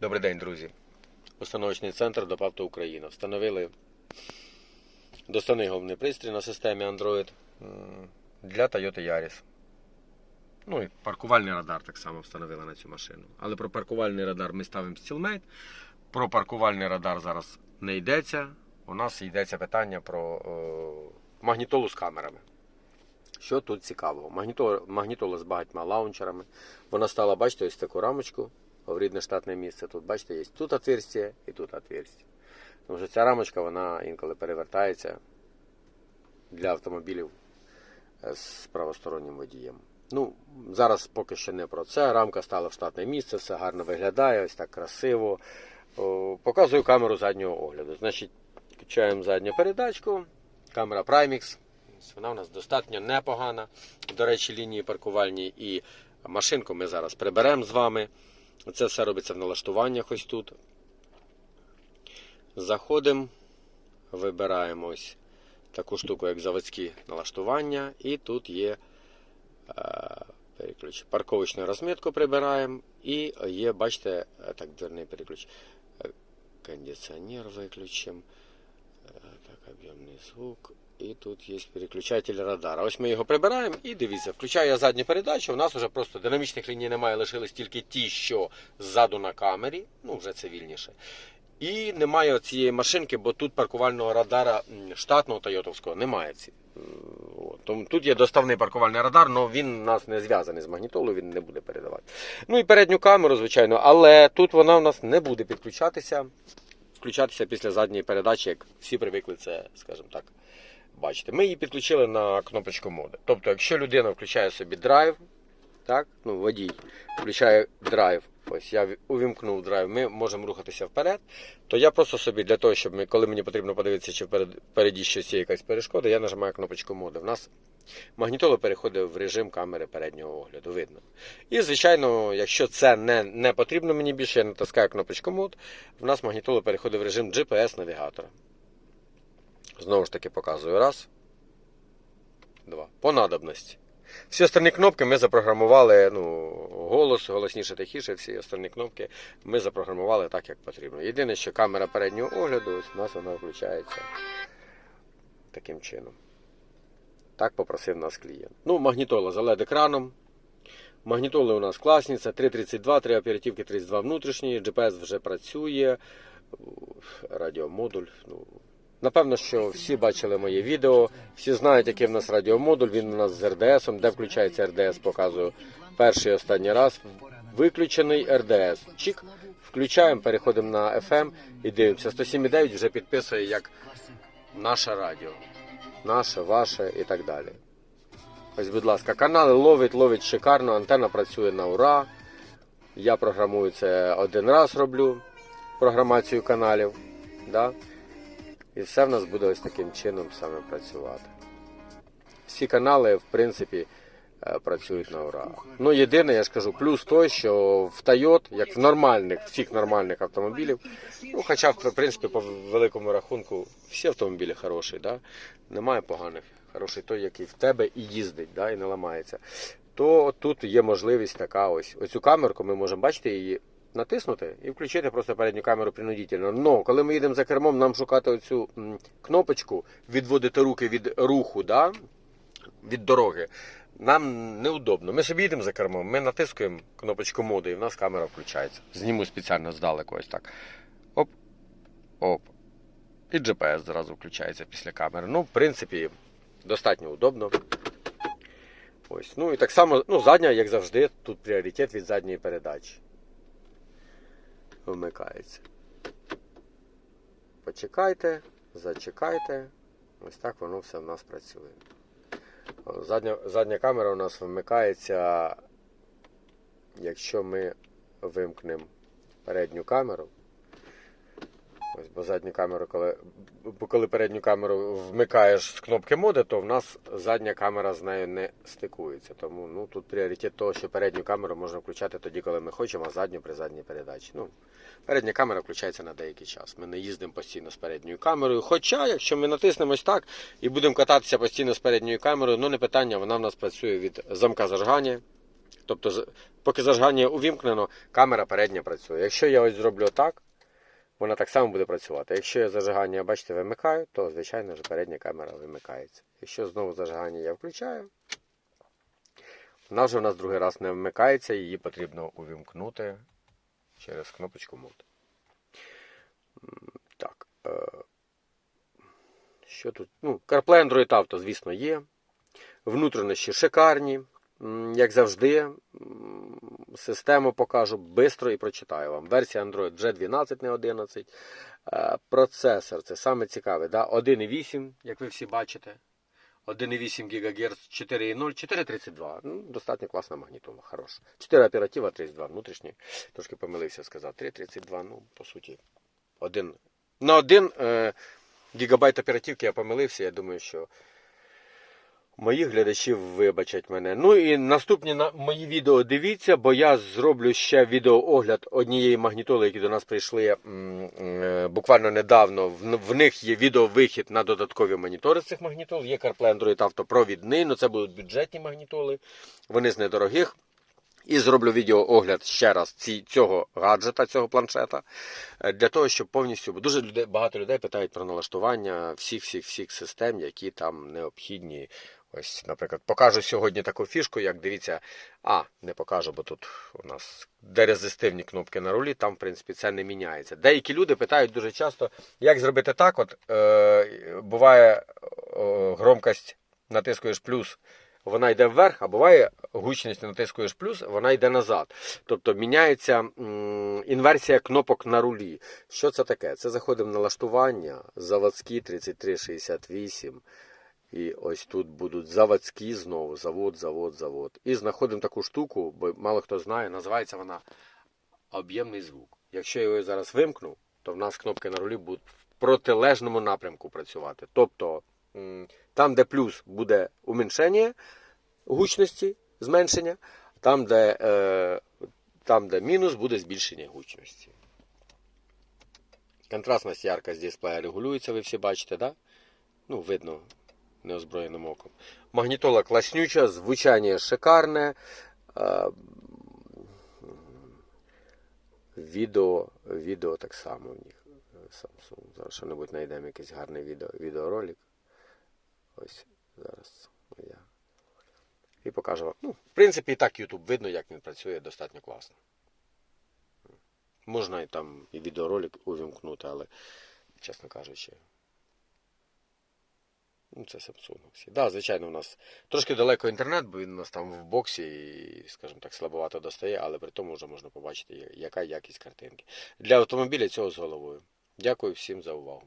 Добрий день, друзі. Установочний центр ДОПАВТО Україна. Встановили доставний головний пристрій на системі Android для Toyota Yaris. Ну і паркувальний радар так само встановили на цю машину. Але про паркувальний радар ми ставимо Steelmate. Про паркувальний радар зараз не йдеться. У нас йдеться питання про о, магнітолу з камерами. Що тут цікавого? Магнітола, магнітола з багатьма лаунчерами. Вона стала, бачите, ось таку рамочку в рідне штатне місце. Тут, бачите, є тут отверстие і тут отверстие. Тому що ця рамочка, вона інколи перевертається для автомобілів е, з правостороннім водієм. Ну, зараз поки що не про це. Рамка стала в штатне місце, все гарно виглядає, ось так красиво. Показую камеру заднього огляду. Значить, включаємо задню передачку. Камера Primix. Вона у нас достатньо непогана. До речі, лінії паркувальні і машинку ми зараз приберемо з вами. Це все робиться в налаштуваннях ось тут. Заходимо, вибираємо ось таку штуку, як заводські налаштування, і тут є е, переключ. Парковочну розмітку прибираємо. І є, бачите, е, так, дверний переключ. Е, Кондиціонер виключимо. Так, об'ємний звук. І тут є переключатель радара. Ось ми його прибираємо і дивіться, включаю я задню передачу. У нас вже просто динамічних ліній немає, лишились тільки ті, що ззаду на камері, ну вже цивільніше. І немає цієї машинки, бо тут паркувального радара штатного тойотовського немає. тут є доставний паркувальний радар, але він у нас не зв'язаний з магнітолою, він не буде передавати. Ну і передню камеру, звичайно, але тут вона у нас не буде підключатися. Включатися після задньої передачі, як всі привикли це, скажімо так, бачити. Ми її підключили на кнопочку моди. Тобто, якщо людина включає собі драйв, так, ну, водій включає драйв, ось я увімкнув драйв, ми можемо рухатися вперед, то я просто собі для того, щоб ми, коли мені потрібно подивитися, чи вперед, впереді щось є якась перешкода, я нажимаю кнопочку моди. В нас магнітола переходить в режим камери переднього огляду, видно. І, звичайно, якщо це не, не потрібно мені більше, я натискаю кнопочку мод, в нас магнітола переходить в режим GPS-навігатора. Знову ж таки показую. Раз. Два. По надобності. Всі остальні кнопки ми запрограмували, ну, голос, голосніше, тихіше, всі остальні кнопки ми запрограмували так, як потрібно. Єдине, що камера переднього огляду, ось у нас вона включається таким чином. Так попросив нас клієнт. Ну, магнітола з LED-екраном. Магнітоли у нас класні, це 332, 3 оперативки 32 внутрішні, GPS вже працює, радіомодуль. Ну, напевно, що всі бачили моє відео, всі знають, який в нас радіомодуль, він у нас з РДС, де включається РДС, показую перший і останній раз. Виключений РДС. Чик, включаємо, переходимо на FM і дивимося. 107,9 вже підписує як наше радіо. Наше, ваше і так далі. Ось, будь ласка, канали ловить, ловить шикарно, антенна працює на ура. Я програмую це один раз роблю, програмацію каналів. Да? І все в нас буде ось таким чином саме працювати. Всі канали, в принципі, е, працюють на ура. Ну, єдине, я ж кажу, плюс той, що в Toyota, як в нормальних, всіх нормальних автомобілів, ну, хоча, в принципі, по великому рахунку, всі автомобілі хороші, да? немає поганих. Хороший той, який в тебе і їздить, да? і не ламається. То тут є можливість така ось. Оцю камерку ми можемо бачити її. Натиснути і включити просто передню камеру принудительно. Но коли ми їдемо за кермом, нам шукати оцю кнопочку, відводити руки від руху, да? від дороги. Нам неудобно. Ми собі їдемо за кермом, ми натискуємо кнопочку моди, і в нас камера включається. Зніму спеціально здалеку ось так. Оп. Оп. І GPS зразу включається після камери. Ну, в принципі, достатньо удобно. Ось. Ну і так само, ну, задня, як завжди, тут пріоритет від задньої передачі. Вмикається. Почекайте, зачекайте. Ось так воно все в нас працює. Задня, задня камера у нас вмикається, якщо ми вимкнемо передню камеру. Ось, бо задню камеру, коли, бо коли передню камеру вмикаєш з кнопки моди, то в нас задня камера з нею не стикується. Тому ну, тут пріоритет того, що передню камеру можна включати тоді, коли ми хочемо, а задню при задній передачі. Ну, передня камера включається на деякий час. Ми не їздимо постійно з передньою камерою. Хоча, якщо ми натиснемо ось так і будемо кататися постійно з передньою камерою, ну не питання, вона в нас працює від замка зажигання. Тобто поки зажигання увімкнено, камера передня працює. Якщо я ось зроблю так, вона так само буде працювати. Якщо я зажигання, бачите, вимикаю, то звичайно ж передня камера вимикається. Якщо знову зажигання я включаю, вона вже у нас другий раз не вмикається, її потрібно увімкнути через кнопочку мод. Так. е, Що тут? Ну, CarPlay Android Auto, звісно, є. Внутрішні шикарні, як завжди. Систему покажу швидко і прочитаю вам. Версія Android вже 12, не 11. Е, Процесор, це саме цікаве. Да? 1,8, як ви всі бачите. 1,8 ГГц, 4,0, 4,32. Ну, достатньо класна магнітола, хороша. 4 оператива, 32 внутрішні. Трошки помилився сказав. 3,32, ну, по суті, один. На один е, гігабайт оперативки я помилився. Я думаю, що моїх глядачів вибачать мене. Ну і наступні на мої відео дивіться, бо я зроблю ще відеоогляд однієї магнітоли, які до нас прийшли е, буквально недавно. В, них є відеовихід на додаткові монітори цих магнітол. Є CarPlay Android Auto провідний, але це будуть бюджетні магнітоли. Вони з недорогих. І зроблю відеоогляд ще раз ці, цього гаджета, цього планшета, е, для того, щоб повністю бо дуже багато людей питають про налаштування всіх всіх всіх систем, які там необхідні. Ось, наприклад, покажу сьогодні таку фішку, як дивіться, а, не покажу, бо тут у нас дерезистивні кнопки на рулі, там, в принципі, це не міняється. Деякі люди питають дуже часто, як зробити так, от е, буває е, громкость, натискуєш плюс, вона йде вверх, а буває гучність натискуєш плюс, вона йде назад. Тобто міняється м, інверсія кнопок на рулі. Що це таке? Це заходимо в налаштування, заводські 3368. І ось тут будуть заводські знову, завод, завод, завод. І знаходимо таку штуку, бо мало хто знає, називається вона об'ємний звук. Якщо я його зараз вимкну, то в нас кнопки на рулі будуть в протилежному напрямку працювати. Тобто там, де плюс буде уменьшення гучності, зменшення, там, де, е, там, де мінус, буде збільшення гучності. Контрастність яркость дисплея регулюється, ви всі бачите, да? Ну, видно неозброєним оком. Магнітола класнюча, звучання шикарне. Е, Відео, відео так само в них. Samsung. Зараз що-небудь знайдемо якийсь гарний відео, відеоролик. Ось зараз я. І покажу вам. Ну, в принципі, і так YouTube видно, як він працює достатньо класно. Можна і там і відеоролик увімкнути, але, чесно кажучи. Ну, це Samsung. Так, да, звичайно, у нас трошки далеко інтернет, бо він у нас там в боксі і, скажімо так, слабовато достає, але при тому вже можна побачити, яка якість картинки. Для автомобіля цього з головою. Дякую всім за увагу.